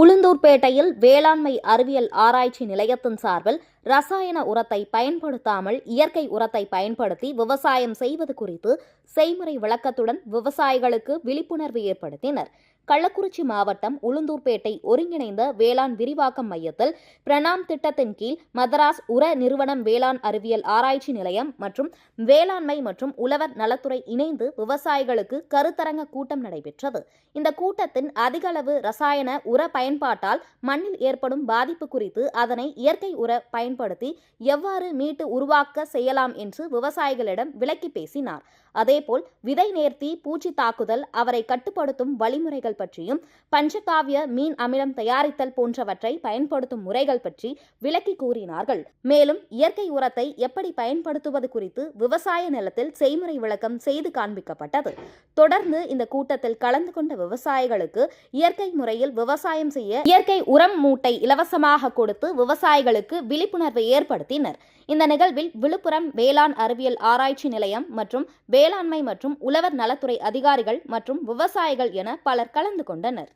உளுந்தூர்பேட்டையில் வேளாண்மை அறிவியல் ஆராய்ச்சி நிலையத்தின் சார்பில் ரசாயன உரத்தை பயன்படுத்தாமல் இயற்கை உரத்தை பயன்படுத்தி விவசாயம் செய்வது குறித்து செய்முறை விளக்கத்துடன் விவசாயிகளுக்கு விழிப்புணர்வு ஏற்படுத்தினர். கள்ளக்குறிச்சி மாவட்டம் உளுந்தூர்பேட்டை ஒருங்கிணைந்த வேளாண் விரிவாக்கம் மையத்தில் பிரணாம் திட்டத்தின் கீழ் மதராஸ் உர நிறுவனம் வேளாண் அறிவியல் ஆராய்ச்சி நிலையம் மற்றும் வேளாண்மை மற்றும் உழவர் நலத்துறை இணைந்து விவசாயிகளுக்கு கருத்தரங்க கூட்டம் நடைபெற்றது. இந்த கூட்டத்தின் அதிகளவு ரசாயன உர பயன்பாட்டால் மண்ணில் ஏற்படும் பாதிப்பு குறித்து அதனை இயற்கை உர பயன் பயன்படுத்தி எவ்வாறு மீட்டு உருவாக்க செய்யலாம் என்று விவசாயிகளிடம் விளக்கி பேசினார். அதேபோல் விதை நேர்த்தி பூச்சி தாக்குதல் அவரை கட்டுப்படுத்தும் வழிமுறைகள் பற்றியும் பஞ்சகாவிய மீன் அமிலம் தயாரித்தல் போன்றவற்றை பயன்படுத்தும் முறைகள் பற்றி விளக்கி கூறினார்கள். மேலும் இயற்கை உரத்தை எப்படி பயன்படுத்துவது குறித்து விவசாய நிலத்தில் செய்முறை விளக்கம் செய்து காண்பிக்கப்பட்டது. தொடர்ந்து இந்த கூட்டத்தில் கலந்து கொண்ட விவசாயிகளுக்கு இயற்கை முறையில் விவசாயம் செய்ய இயற்கை உரம் மூட்டை இலவசமாக கொடுத்து விவசாயிகளுக்கு விழிப்புணர்வு விழிப்புணர்வு ஏற்படுத்தினர். இந்த நிகழ்வில் விழுப்புரம் வேளாண் அறிவியல் ஆராய்ச்சி நிலையம் மற்றும் வேளாண்மை மற்றும் உழவர் நலத்துறை அதிகாரிகள் மற்றும் விவசாயிகள் என பலர் கலந்து கொண்டனர்.